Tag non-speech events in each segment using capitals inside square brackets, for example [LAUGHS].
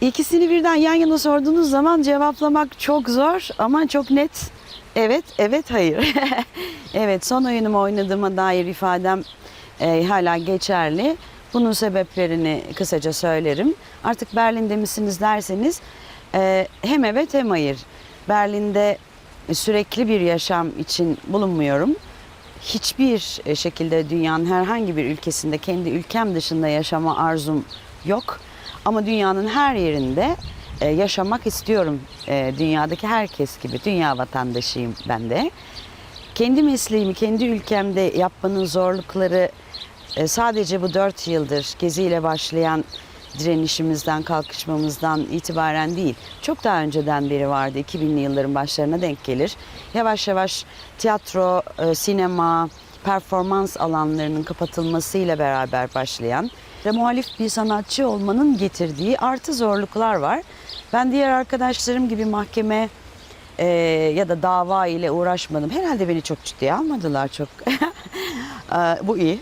İkisini birden yan yana sorduğunuz zaman cevaplamak çok zor ama çok net. Evet, evet, hayır. [LAUGHS] evet, son oyunumu oynadığıma dair ifadem e, hala geçerli. Bunun sebeplerini kısaca söylerim. Artık Berlin'de misiniz derseniz e, hem evet hem hayır. Berlin'de sürekli bir yaşam için bulunmuyorum. Hiçbir e, şekilde dünyanın herhangi bir ülkesinde kendi ülkem dışında yaşama arzum yok. Ama dünyanın her yerinde e, yaşamak istiyorum. E, dünyadaki herkes gibi dünya vatandaşıyım ben de. Kendi mesleğimi kendi ülkemde yapmanın zorlukları e, sadece bu dört yıldır geziyle başlayan direnişimizden, kalkışmamızdan itibaren değil. Çok daha önceden beri vardı. 2000'li yılların başlarına denk gelir. Yavaş yavaş tiyatro, e, sinema, performans alanlarının kapatılmasıyla beraber başlayan ve muhalif bir sanatçı olmanın getirdiği artı zorluklar var. Ben diğer arkadaşlarım gibi mahkeme e, ya da dava ile uğraşmadım. Herhalde beni çok ciddiye almadılar çok. [LAUGHS] E, Bu iyi.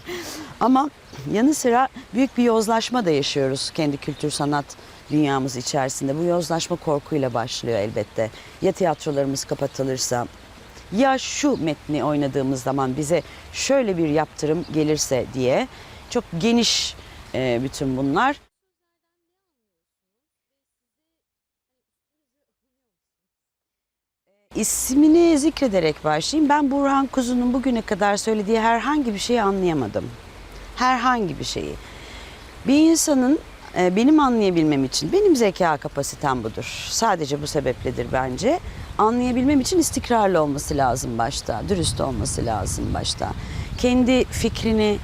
[LAUGHS] Ama yanı sıra büyük bir yozlaşma da yaşıyoruz kendi kültür sanat dünyamız içerisinde. Bu yozlaşma korkuyla başlıyor elbette. Ya tiyatrolarımız kapatılırsa ya şu metni oynadığımız zaman bize şöyle bir yaptırım gelirse diye çok geniş e, bütün bunlar. İsmini zikrederek başlayayım. Ben Burhan Kuzu'nun bugüne kadar söylediği herhangi bir şeyi anlayamadım. Herhangi bir şeyi. Bir insanın e, benim anlayabilmem için, benim zeka kapasitem budur. Sadece bu sebepledir bence. Anlayabilmem için istikrarlı olması lazım başta, dürüst olması lazım başta. Kendi fikrini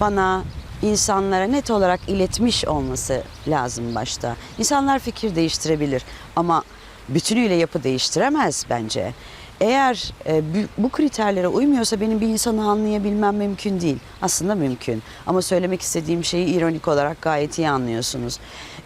bana, insanlara net olarak iletmiş olması lazım başta. İnsanlar fikir değiştirebilir ama bütünüyle yapı değiştiremez bence. Eğer e, bu- kriterlere uymuyorsa benim bir insanı anlayabilmem mümkün değil. Aslında mümkün. Ama söylemek istediğim şeyi ironik olarak gayet iyi anlıyorsunuz.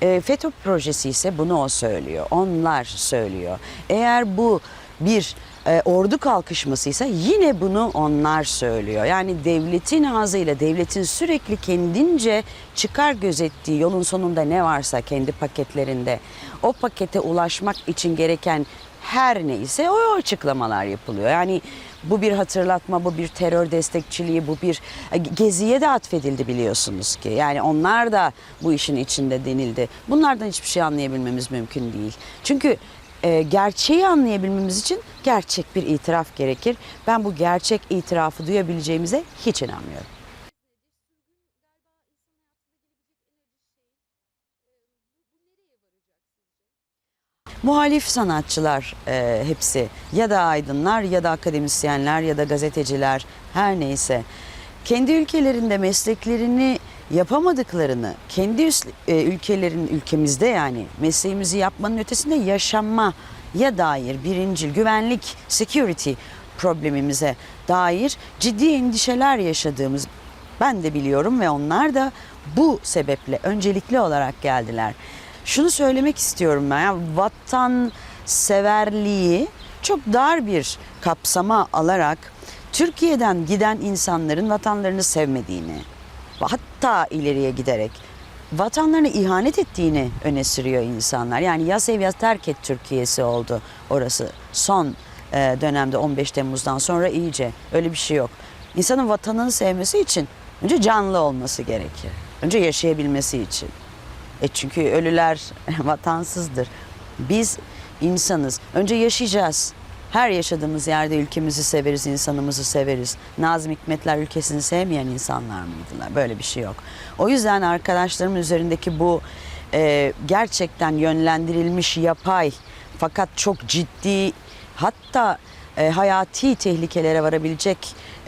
E, FETÖ projesi ise bunu o söylüyor. Onlar söylüyor. Eğer bu bir e, ordu kalkışmasıysa yine bunu onlar söylüyor. Yani devletin ağzıyla devletin sürekli kendince çıkar gözettiği yolun sonunda ne varsa kendi paketlerinde o pakete ulaşmak için gereken her neyse o açıklamalar yapılıyor. Yani bu bir hatırlatma, bu bir terör destekçiliği, bu bir e, geziye de atfedildi biliyorsunuz ki. Yani onlar da bu işin içinde denildi. Bunlardan hiçbir şey anlayabilmemiz mümkün değil. Çünkü e, gerçeği anlayabilmemiz için gerçek bir itiraf gerekir. Ben bu gerçek itirafı duyabileceğimize hiç inanmıyorum. Muhalif sanatçılar e, hepsi ya da aydınlar ya da akademisyenler ya da gazeteciler her neyse kendi ülkelerinde mesleklerini yapamadıklarını kendi üs- e, ülkelerin ülkemizde yani mesleğimizi yapmanın ötesinde yaşamaya dair birincil güvenlik security problemimize dair ciddi endişeler yaşadığımız ben de biliyorum ve onlar da bu sebeple öncelikli olarak geldiler. Şunu söylemek istiyorum ben ya vatan severliği çok dar bir kapsama alarak Türkiye'den giden insanların vatanlarını sevmediğini hatta ileriye giderek vatanlarına ihanet ettiğini öne sürüyor insanlar. Yani ya sev ya terk et Türkiye'si oldu orası son e, dönemde 15 Temmuz'dan sonra iyice öyle bir şey yok. İnsanın vatanını sevmesi için önce canlı olması gerekir. Önce yaşayabilmesi için. E çünkü ölüler [LAUGHS] vatansızdır. Biz insanız. Önce yaşayacağız. Her yaşadığımız yerde ülkemizi severiz, insanımızı severiz. Nazım Hikmetler ülkesini sevmeyen insanlar mıydılar? Böyle bir şey yok. O yüzden arkadaşlarımın üzerindeki bu e, gerçekten yönlendirilmiş yapay fakat çok ciddi hatta e, hayati tehlikelere varabilecek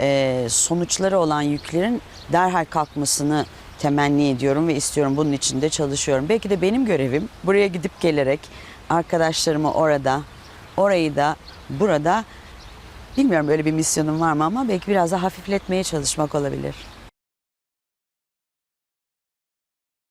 e, sonuçları olan yüklerin derhal kalkmasını temenni ediyorum ve istiyorum. Bunun için de çalışıyorum. Belki de benim görevim buraya gidip gelerek arkadaşlarımı orada, orayı da burada bilmiyorum böyle bir misyonum var mı ama belki biraz daha hafifletmeye çalışmak olabilir.